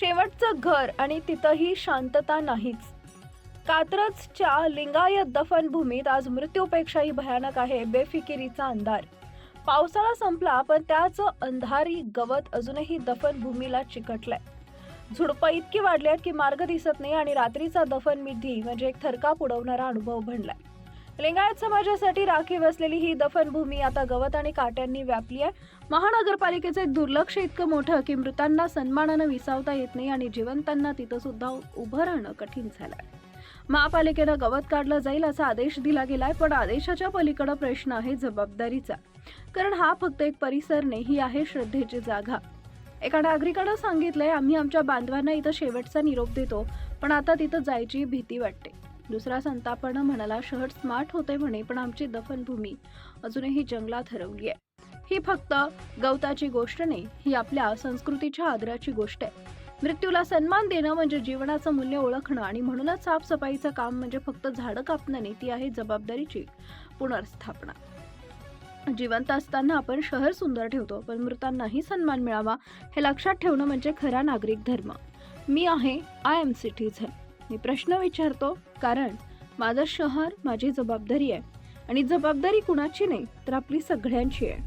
शेवटचं घर आणि तिथंही शांतता नाहीच. कात्रजच्या लिंगायत दफनभूमीत आज मृत्यूपेक्षाही भयानक आहे बेफिकिरीचा अंधार. पावसाळा संपला पण त्याच अंधारी गवत अजूनही दफनभूमीला चिकटलंय. झुडपं इतकी वाढल्यात की मार्ग दिसत नाही आणि रात्रीचा दफन विधी म्हणजे एक थरकाप उडवणारा अनुभव बनलाय. लिंगायत समाजासाठी राखीव असलेली ही दफनभूमी आता गवत आणि काट्यांनी व्यापली आहे. महानगरपालिकेचे दुर्लक्ष इतकं मोठं की मृतांना सन्मानानं विसावता येत नाही आणि जिवंतांना तिथं सुद्धा उभं राहणं कठीण झालंय. महापालिकेनं गवत काढलं जाईल असा आदेश दिला गेलाय पण आदेशाच्या पलीकडं प्रश्न आहे जबाबदारीचा. कारण हा फक्त एक परिसर नाही ही आहे श्रद्धेची जागा. एका नागरिकानं सांगितलंय आम्ही आमच्या बांधवांना इथं शेवटचा निरोप देतो पण आता तिथं जायची भीती वाटते. दुसरा संतापानं म्हणाला शहर स्मार्ट होते म्हणे पण आमची दफनभूमी अजूनही जंगलात हरवली आहे ही फक्त गवताची गोष्ट नाही ही आपल्या संस्कृतीच्या आदराची गोष्ट आहे. मृत्यूला सन्मान देणं म्हणजे जीवनाचं मूल्य ओळखणं आणि म्हणूनच साफसफाईचं काम म्हणजे फक्त झाडं कापणं नाही ती आहे जबाबदारीची पुनर्स्थापना. जिवंत असताना आपण शहर सुंदर ठेवतो पण मृतांनाही सन्मान मिळावा हे लक्षात ठेवणं म्हणजे खरा नागरिक धर्म. मी आहे आय एम सिटीझन मी प्रश्न विचारतो कारण माझं शहर माझी जबाबदारी आहे. आणि जबाबदारी कुणाची नाही तर आपली सगळ्यांची आहे.